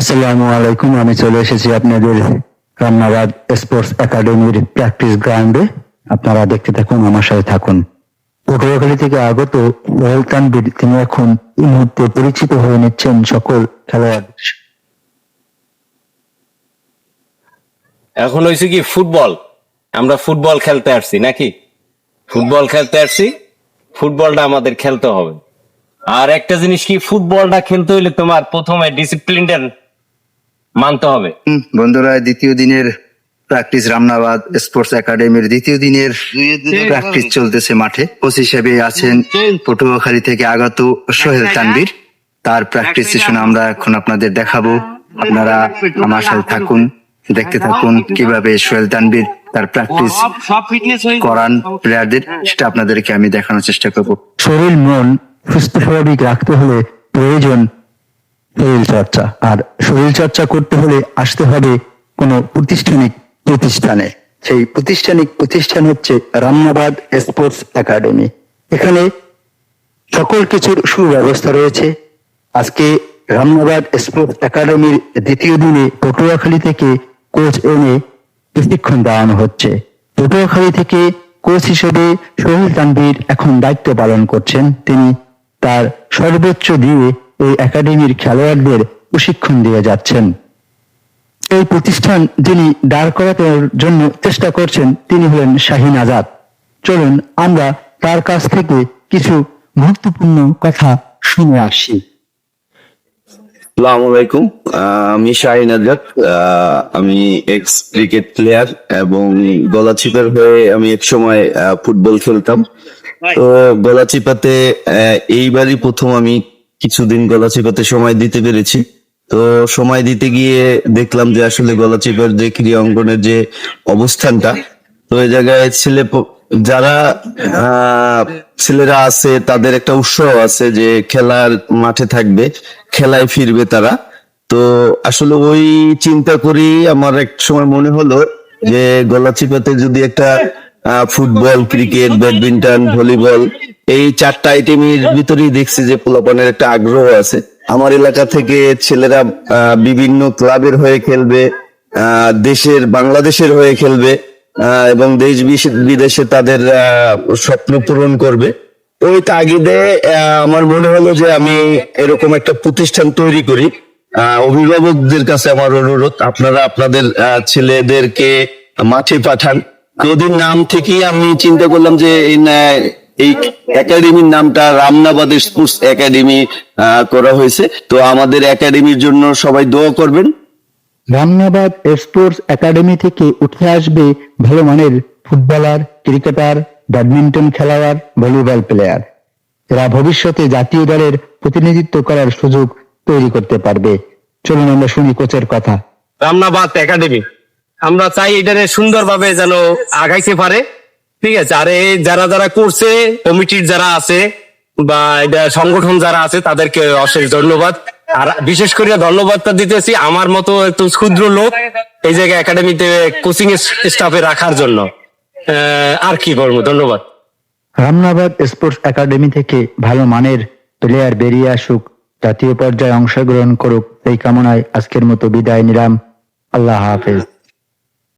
আসসালামু আলাইকুম, আমি চলে এসেছি আপনাদের রান্নাবাদ স্পোর্টস একাডেমির প্র্যাকটিস গ্রাউন্ডে। আপনারা দেখতে থাকুন, আমার সাথে থাকুন। পটুয়াখালী থেকে আগত রয়েল তানবীর তিনি এখন এই মুহূর্তে পরিচিত হয়ে নিচ্ছেন সকল খেলোয়াড়। এখন হয়েছে কি ফুটবল? আমরা ফুটবল খেলতে আসছি, নাকি? ফুটবল খেলতে আসছি, ফুটবলটা আমাদের খেলতে হবে। আর একটা জিনিস কি, ফুটবলটা খেলতে হইলে তোমার প্রথমে ডিসিপ্লিনটা মানতে হবে। বন্ধুরা দ্বিতীয় দিনের প্র্যাকটিস রামনাবাদ স্পোর্টস একাডেমির দ্বিতীয় দিনের প্র্যাকটিস চলতেছে মাঠে। কোচ হিসেবে আছেন পটুয়াখালী থেকে আগত সোহেল তানবীর তার প্র্যাকটিস সেশন আমরা এখন আপনাদের দেখাবো। আপনারা আমার সাথে থাকুন দেখতে থাকুন কীভাবে সোহেল তানবীর তার প্র্যাকটিস করান প্লেয়ারদের সেটা আপনাদেরকে আমি দেখানোর চেষ্টা করব। শরীর মন সুস্থ স্বাভাবিক রাখতে হলে প্রয়োজন শরীর চর্চা। আর শরীর চর্চা করতে হলে আসতে হবে কোনো প্রতিষ্ঠানিক প্রতিষ্ঠানে। সেই প্রতিষ্ঠানিক প্রতিষ্ঠান হচ্ছে রামনাবাদ স্পোর্টস একাডেমি। এখানে সকল কিছুর সুব্যবস্থা রয়েছে। আজকে রামনাবাদ স্পোর্টস একাডেমির দ্বিতীয় দিনে পটুয়াখালী থেকে কোচ এনে প্রশিক্ষণ দেওয়ানো হচ্ছে। পটুয়াখালী থেকে কোচ হিসেবে সোহেল তানভীর এখন দায়িত্ব পালন করছেন। তিনি তার সর্বোচ্চ দিয়ে এই একাডেমির খেলোয়াড়দের প্রশিক্ষণ দিয়ে যাচ্ছেন। এই প্রতিষ্ঠান যিনি দাঁড় করানোর জন্য চেষ্টা করছেন, তিনি হলেন শাহিন আজাদ। চলুন আমরা তার কাছ থেকে কিছু গুরুত্বপূর্ণ কথা শুনে আসি। আলাইকুম। আমি শাহিন আজাদ। আমি এক্স ক্রিকেট প্লেয়ার এবং গলাচিপার হয়ে আমি এক সময় ফুটবল খেলতাম। তো, গলাচিপাতে এইবারই প্রথম আমি কিছুদিন গলাচিপাতে সময় দিতে পেরেছি। তো সময় দিতে গিয়ে দেখলাম যে আসলে গলা গলাচিপার যে ক্রীড়া অঙ্গনের যে অবস্থানটা, তো এই জায়গায় ছেলে যারা ছেলেরা আছে তাদের একটা উৎসাহ আছে যে খেলার মাঠে থাকবে, খেলায় ফিরবে তারা। তো আসলে ওই চিন্তা করি আমার এক সময় মনে হলো যে গলা গলাচিপাতে যদি একটা ফুটবল, ক্রিকেট, ব্যাডমিন্টন, ভলিবল, এই চারটা আইটেমের ভিতরেই দেখছি যে পোলাপানের একটা আগ্রহ আছে। আমার এলাকা থেকে ছেলেরা বিভিন্ন ক্লাবের হয়ে খেলবে দেশের, বাংলাদেশের হয়ে খেলবে এবং দেশ বিদেশে তাদের স্বপ্ন পূরণ করবে। ওই তাগিদে আমার মনে হলো যে আমি এরকম একটা প্রতিষ্ঠান তৈরি করি। অভিভাবকদের কাছে আমার অনুরোধ, আপনারা আপনাদের ছেলেদেরকে মাঠে পাঠান। নদীর নাম থেকেই আমি চিন্তা করলাম যে এই একাডেমির নামটা রামনাবাদ স্পোর্টস একাডেমি করা হয়েছে। তো আমাদের একাডেমির জন্য সবাই দোয়া করবেন। রামনাবাদ স্পোর্টস একাডেমি থেকে উঠে আসবে ভালো মানের ফুটবলার ক্রিকেটার ব্যাডমিন্টন খেলোয়াড় ভলিবল প্লেয়ার এরা ভবিষ্যতে জাতীয় দলের প্রতিনিধিত্ব করার সুযোগ তৈরি করতে পারবে। চলুন আমরা শুনি কোচের কথা। রামনাবাদ একাডেমি। আমরা চাই এটারে সুন্দরভাবে যেন আগাইতে পারে। ঠিক আছে, আর এই যারা যারা করছে, কমিটির যারা আছে, বা এটা সংগঠন যারা আছে, তাদেরকে অশেষ ধন্যবাদ। আর বিশেষ করে ধন্যবাদটা দিতেছি আমার মতো একটু ক্ষুদ্র লোক এই জায়গায় একাডেমিতে কোচিং স্টাফে রাখার জন্য। আর কি করব ধন্যবাদ। রামনাবাদ স্পোর্টস একাডেমি থেকে ভালো মানের প্লেয়ার বেরিয়ে আসুক, জাতীয় পর্যায়ে অংশগ্রহণ করুক, এই কামনায় আজকের মতো বিদায় নিলাম। আল্লাহ হাফেজ।